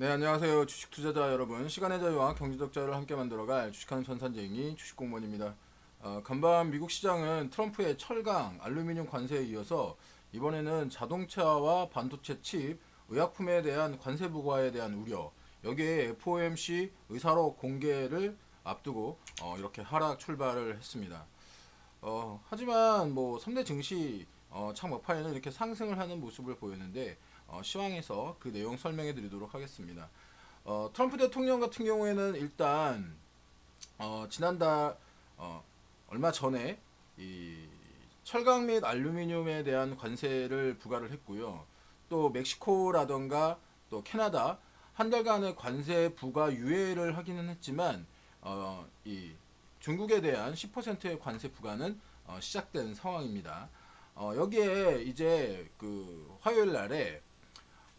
네 안녕하세요 주식 투자자 여러분 시간의 자유와 경제적 자유를 함께 만들어갈 주식하는 천산쟁이 주식공무원입니다. 어, 간밤 미국 시장은 트럼프의 철강, 알루미늄 관세에 이어서 이번에는 자동차와 반도체 칩, 의약품에 대한 관세 부과에 대한 우려 여기에 FOMC 의사록 공개를 앞두고 어, 이렇게 하락 출발을 했습니다. 어, 하지만 뭐 3대 증시 어, 창 막판에는 이렇게 상승을 하는 모습을 보였는데 어, 시황에서 그 내용 설명해 드리도록 하겠습니다. 어, 트럼프 대통령 같은 경우에는 일단 어, 지난달 어, 얼마 전에 이 철강 및 알루미늄에 대한 관세를 부과를 했고요. 또 멕시코라던가 또 캐나다 한 달간의 관세 부과 유예를 하기는 했지만 어, 이 중국에 대한 10%의 관세 부과는 어, 시작된 상황입니다. 어, 여기에 이제 그 화요일 날에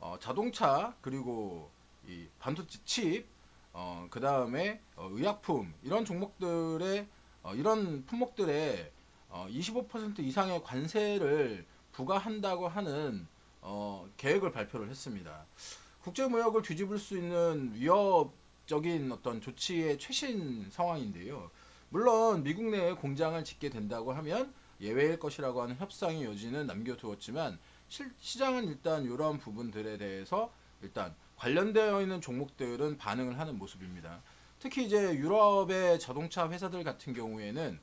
어, 자동차 그리고 이 반도체 칩, 어, 그 다음에 어, 의약품 이런 종목들의 어, 이런 품목들에 어, 25% 이상의 관세를 부과한다고 하는 어, 계획을 발표를 했습니다. 국제 무역을 뒤집을 수 있는 위협적인 어떤 조치의 최신 상황인데요. 물론 미국 내에 공장을 짓게 된다고 하면 예외일 것이라고 하는 협상의 여지는 남겨두었지만 실- 시장은 일단 이러한 부분들에 대해서 일단 관련되어 있는 종목들은 반응을 하는 모습입니다. 특히 이제 유럽의 자동차 회사들 같은 경우에는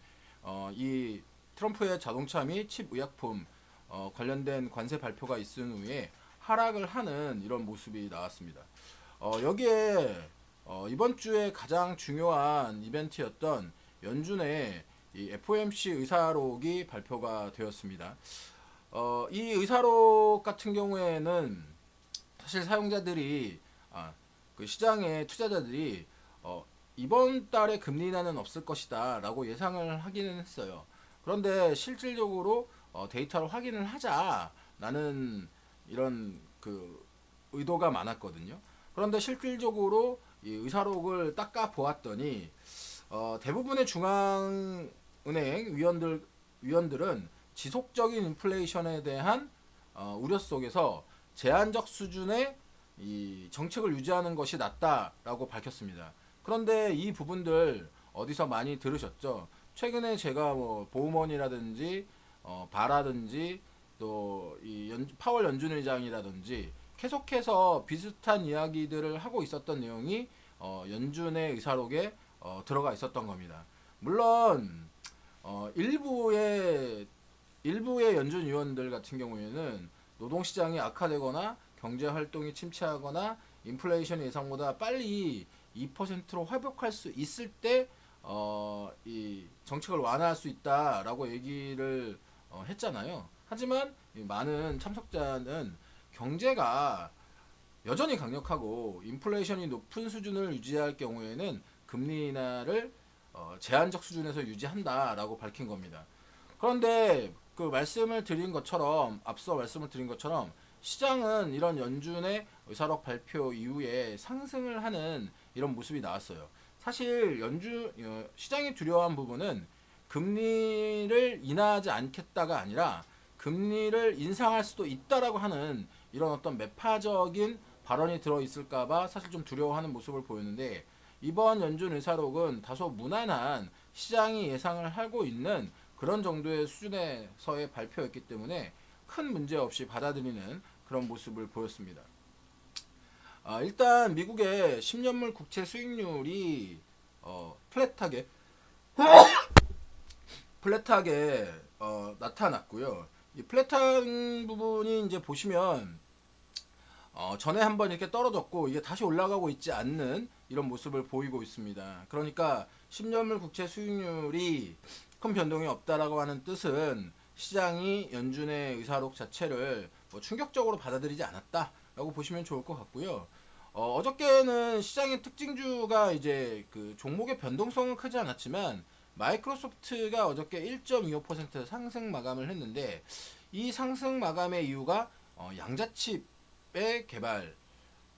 어, 이 트럼프의 자동차 및 칩 의약품 어, 관련된 관세 발표가 있은 후에 하락을 하는 이런 모습이 나왔습니다. 어, 여기에 어, 이번 주에 가장 중요한 이벤트였던 연준의 이 FOMC 의사록이 발표가 되었습니다. 어, 이 의사록 같은 경우에는 사실 사용자들이 아, 그 시장의 투자자들이 어, 이번 달에 금리 인하는 없을 것이다라고 예상을 하기는 했어요. 그런데 실질적으로 어, 데이터를 확인을 하자라는 이런 그 의도가 많았거든요. 그런데 실질적으로 이 의사록을 닦아 보았더니 어, 대부분의 중앙은행 위원들 위원들은 지속적인 인플레이션에 대한 어, 우려 속에서 제한적 수준의 이 정책을 유지하는 것이 낫다라고 밝혔습니다. 그런데 이 부분들 어디서 많이 들으셨죠? 최근에 제가 뭐 보우먼이라든지 어, 바라든지 또 이 파월 연준 의장이라든지 계속해서 비슷한 이야기들을 하고 있었던 내용이 어, 연준의 의사록에 어, 들어가 있었던 겁니다. 물론 어, 일부의 일부의 연준 위원들 같은 경우에는 노동 시장이 악화되거나 경제 활동이 침체하거나 인플레이션 예상보다 빨리 2%로 회복할 수 있을 때 어, 이 정책을 완화할 수 있다라고 얘기를 어, 했잖아요. 하지만 이 많은 참석자는 경제가 여전히 강력하고 인플레이션이 높은 수준을 유지할 경우에는 금리 인하를 어, 제한적 수준에서 유지한다라고 밝힌 겁니다. 그런데 그 말씀을 드린 것처럼 앞서 말씀을 드린 것처럼 시장은 이런 연준의 의사록 발표 이후에 상승을 하는 이런 모습이 나왔어요. 사실 연준 어, 시장이 두려워한 부분은 금리를 인하하지 않겠다가 아니라 금리를 인상할 수도 있다라고 하는 이런 어떤 매파적인 발언이 들어 있을까봐 사실 좀 두려워하는 모습을 보였는데 이번 연준 의사록은 다소 무난한 시장이 예상을 하고 있는 그런 정도의 수준에서의 발표였기 때문에 큰 문제 없이 받아들이는 그런 모습을 보였습니다. 아, 일단 미국의 10년물 국채 수익률이 어, 플랫하게 플랫하게 어, 나타났고요. 이 플랫한 부분이 이제 보시면 어, 전에 한번 이렇게 떨어졌고 이게 다시 올라가고 있지 않는 이런 모습을 보이고 있습니다. 그러니까 10년물 국채 수익률이 큰 변동이 없다라고 하는 뜻은 시장이 연준의 의사록 자체를 뭐 충격적으로 받아들이지 않았다라고 보시면 좋을 것 같고요. 어, 어저께는 시장의 특징주가 이제 그 종목의 변동성은 크지 않았지만 마이크로소프트가 어저께 1.25% 상승 마감을 했는데 이 상승 마감의 이유가 어, 양자칩의 개발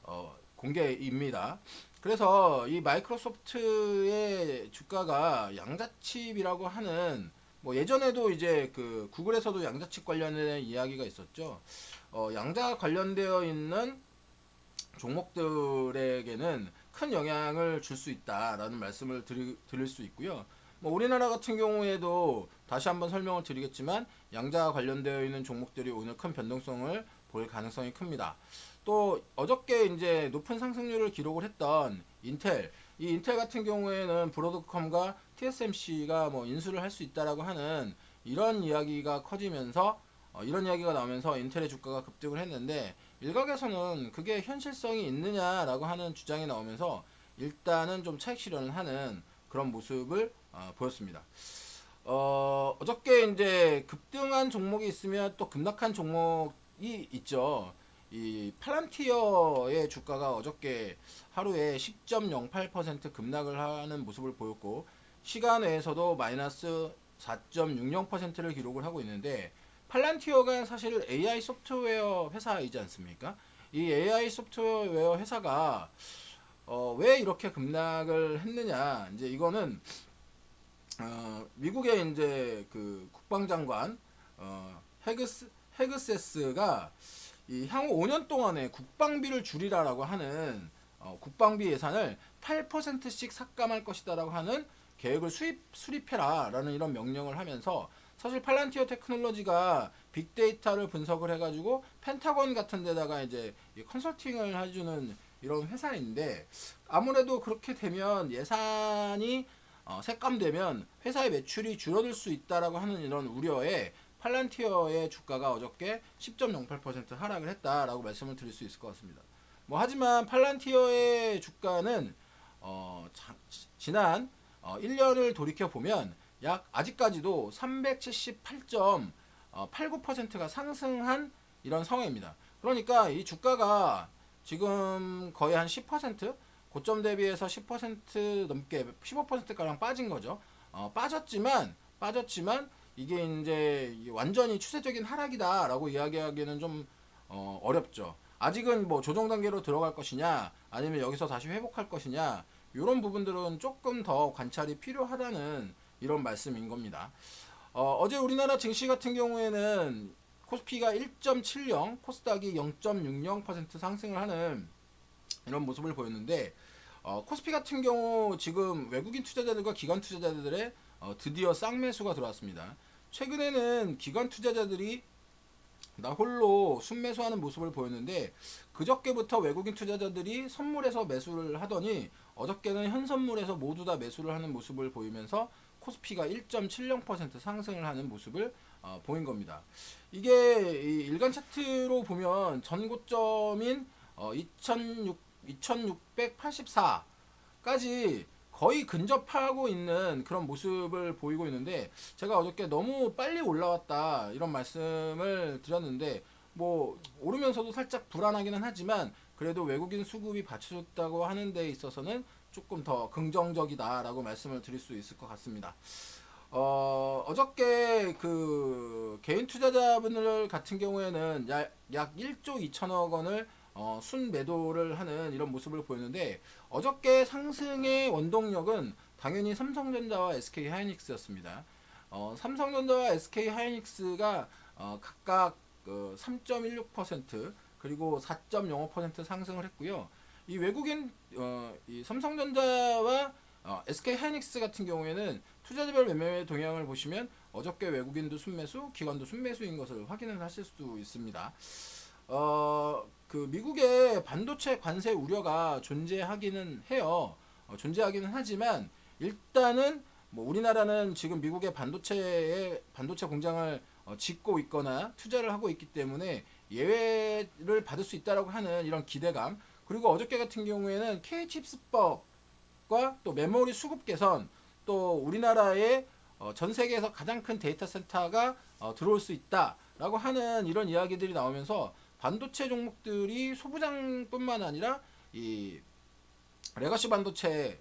어, 공개입니다. 그래서 이 마이크로소프트의 주가가 양자칩이라고 하는 뭐 예전에도 이제 그 구글에서도 양자칩 관련된 이야기가 있었죠. 어, 양자 관련되어 있는 종목들에게는 큰 영향을 줄 수 있다라는 말씀을 드리, 드릴 수 있고요. 뭐 우리나라 같은 경우에도 다시 한번 설명을 드리겠지만 양자와 관련되어 있는 종목들이 오늘 큰 변동성을 볼 가능성이 큽니다. 또 어저께 이제 높은 상승률을 기록을 했던 인텔 이 인텔 같은 경우에는 브로드컴과 TSMC가 뭐 인수를 할 수 있다라고 하는 이런 이야기가 커지면서 어, 이런 이야기가 나오면서 인텔의 주가가 급등을 했는데 일각에서는 그게 현실성이 있느냐라고 하는 주장이 나오면서 일단은 좀 차익 실현을 하는 그런 모습을 어, 보였습니다. 어, 어저께 이제 급등한 종목이 있으면 또 급락한 종목이 있죠. 이 팔란티어의 주가가 어저께 하루에 10.08% 급락을 하는 모습을 보였고 시간 외에서도 마이너스 4.60%를 기록을 하고 있는데 팔란티어가 사실 AI 소프트웨어 회사이지 않습니까? 이 AI 소프트웨어 회사가 어, 왜 이렇게 급락을 했느냐? 이제 이거는 어, 미국의 이제 그 국방장관 어, 헤그스 헤그세스가 이 향후 5년 동안에 국방비를 줄이라라고 하는 어, 국방비 예산을 8%씩 삭감할 것이다라고 하는 계획을 수립 수립해라라는 이런 명령을 하면서 사실 팔란티어 테크놀로지가 빅데이터를 분석을 해가지고 펜타곤 같은 데다가 이제 이 컨설팅을 해주는 이런 회사인데 아무래도 그렇게 되면 예산이 어, 색감되면 회사의 매출이 줄어들 수 있다라고 하는 이런 우려에 팔란티어의 주가가 어저께 10.08% 하락을 했다라고 말씀을 드릴 수 있을 것 같습니다. 뭐 하지만 팔란티어의 주가는 어, 자, 지난 어, 1년을 돌이켜 보면 약 아직까지도 378.89%가 상승한 이런 상황입니다. 그러니까 이 주가가 지금 거의 한 10% 고점 대비해서 10% 넘게 15%가량 빠진 거죠. 어, 빠졌지만 빠졌지만 이게 이제 완전히 추세적인 하락이다라고 이야기하기는 좀 어, 어렵죠. 아직은 뭐 조정 단계로 들어갈 것이냐 아니면 여기서 다시 회복할 것이냐 이런 부분들은 조금 더 관찰이 필요하다는 이런 말씀인 겁니다. 어, 어제 우리나라 증시 같은 경우에는 코스피가 1.70, 코스닥이 0.60% 상승을 하는 이런 모습을 보였는데 어, 코스피 같은 경우 지금 외국인 투자자들과 기관 투자자들의 어, 드디어 쌍매수가 들어왔습니다. 최근에는 기관 투자자들이 나 홀로 순매수하는 모습을 보였는데 그저께부터 외국인 투자자들이 선물에서 매수를 하더니 어저께는 현선물에서 모두 다 매수를 하는 모습을 보이면서 코스피가 1.70% 상승을 하는 모습을 어, 보인 겁니다. 이게 이 일간 차트로 보면 전고점인 어, 2006, 2684까지 거의 근접하고 있는 그런 모습을 보이고 있는데 제가 어저께 너무 빨리 올라왔다 이런 말씀을 드렸는데 뭐 오르면서도 살짝 불안하기는 하지만 그래도 외국인 수급이 받쳐줬다고 하는 데 있어서는 조금 더 긍정적이다라고 말씀을 드릴 수 있을 것 같습니다. 어, 어저께 그 개인 투자자분들 같은 경우에는 약, 약 1조 2천억 원을 어, 순 매도를 하는 이런 모습을 보였는데 어저께 상승의 원동력은 당연히 삼성전자와 SK 하이닉스였습니다. 어, 삼성전자와 SK 하이닉스가 어, 각각 그3.16% 그리고 4.05% 상승을 했고요. 이 외국인 어, 이 삼성전자와 어, SK 하이닉스 같은 경우에는 투자자별 매매 동향을 보시면 어저께 외국인도 순매수, 기관도 순매수인 것을 확인을 하실 수 있습니다. 어, 그 미국의 반도체 관세 우려가 존재하기는 해요. 어, 존재하기는 하지만 일단은 뭐 우리나라는 지금 미국의 반도체에 반도체 공장을 어, 짓고 있거나 투자를 하고 있기 때문에 예외를 받을 수 있다라고 하는 이런 기대감 그리고 어저께 같은 경우에는 K칩스법과 또 메모리 수급 개선 또 우리나라의 어, 전 세계에서 가장 큰 데이터 센터가 어, 들어올 수 있다라고 하는 이런 이야기들이 나오면서 반도체 종목들이 소부장뿐만 아니라 이 레거시 반도체의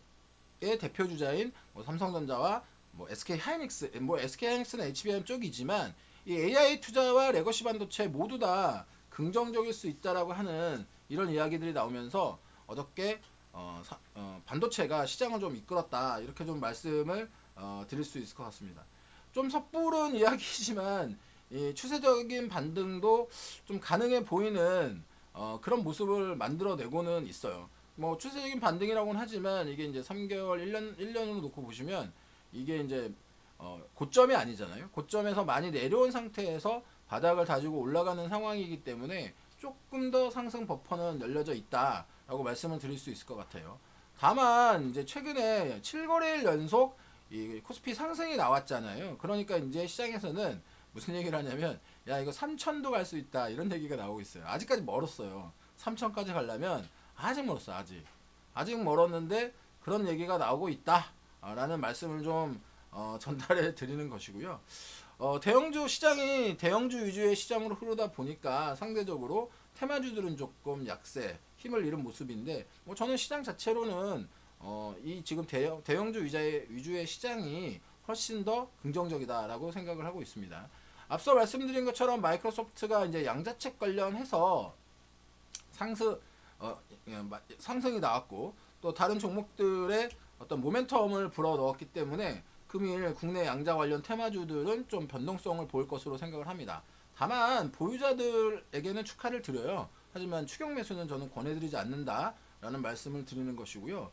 대표 주자인 뭐 삼성전자와 뭐 SK 하이닉스, 뭐 SK 하이닉스는 HBM 쪽이지만 이 AI 투자와 레거시 반도체 모두 다 긍정적일 수 있다라고 하는 이런 이야기들이 나오면서 어저께 어, 사, 어, 반도체가 시장을 좀 이끌었다 이렇게 좀 말씀을 어, 드릴 수 있을 것 같습니다. 좀 섣부른 이야기지만 이 추세적인 반등도 좀 가능해 보이는 어, 그런 모습을 만들어내고는 있어요. 뭐 추세적인 반등이라고는 하지만 이게 이제 3개월, 1년, 1년으로 놓고 보시면 이게 이제 어, 고점이 아니잖아요. 고점에서 많이 내려온 상태에서 바닥을 다지고 올라가는 상황이기 때문에 조금 더 상승 버퍼는 열려져 있다라고 말씀을 드릴 수 있을 것 같아요. 다만 이제 최근에 7거래일 연속 이 코스피 상승이 나왔잖아요. 그러니까 이제 시장에서는 무슨 얘기를 하냐면 야 이거 3천도 갈 수 있다 이런 얘기가 나오고 있어요. 아직까지 멀었어요. 3천까지 가려면 아직 멀었어 아직 아직 멀었는데 그런 얘기가 나오고 있다라는 말씀을 좀 어, 전달해 드리는 것이고요. 어, 대형주 시장이 대형주 위주의 시장으로 흐르다 보니까 상대적으로 테마주들은 조금 약세 힘을 잃은 모습인데 뭐 저는 시장 자체로는 어, 이 지금 대형, 대형주 위자의, 위주의 시장이 훨씬 더 긍정적이다라고 생각을 하고 있습니다. 앞서 말씀드린 것처럼 마이크로소프트가 이제 양자책 관련해서 상승 어, 예, 마- 상승이 나왔고 또 다른 종목들의 어떤 모멘텀을 불어 넣었기 때문에 금일 국내 양자 관련 테마주들은 좀 변동성을 보일 것으로 생각을 합니다. 다만 보유자들에게는 축하를 드려요. 하지만 추격 매수는 저는 권해드리지 않는다라는 말씀을 드리는 것이고요.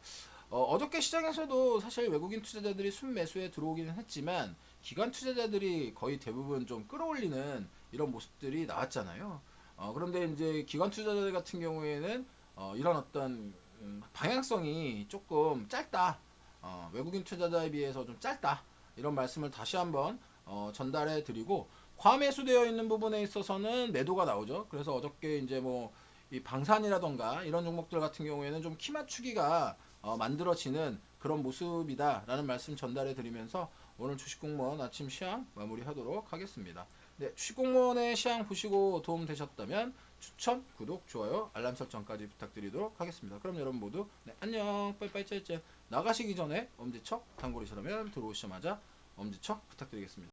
어, 어저께 시장에서도 사실 외국인 투자자들이 순매수에 들어오기는 했지만 기관 투자자들이 거의 대부분 좀 끌어올리는 이런 모습들이 나왔잖아요. 어, 그런데 이제 기관 투자자들 같은 경우에는 어, 이런 어떤 음, 방향성이 조금 짧다. 어, 외국인 투자자에 비해서 좀 짧다. 이런 말씀을 다시 한번 어, 전달해 드리고 과매수되어 있는 부분에 있어서는 매도가 나오죠. 그래서 어저께 이제 뭐 이 방산이라던가 이런 종목들 같은 경우에는 좀 키 맞추기가 어, 만들어지는 그런 모습이다라는 말씀 전달해 드리면서 오늘 주식 공무원 아침 시황 마무리하도록 하겠습니다. 네, 주식 공무원의 시황 보시고 도움 되셨다면 추천, 구독, 좋아요, 알람 설정까지 부탁드리도록 하겠습니다. 그럼 여러분 모두 네, 안녕, 빠이빠이 짤짤. 나가시기 전에 엄지척 단골이시라면 들어오시자마자 엄지척 부탁드리겠습니다.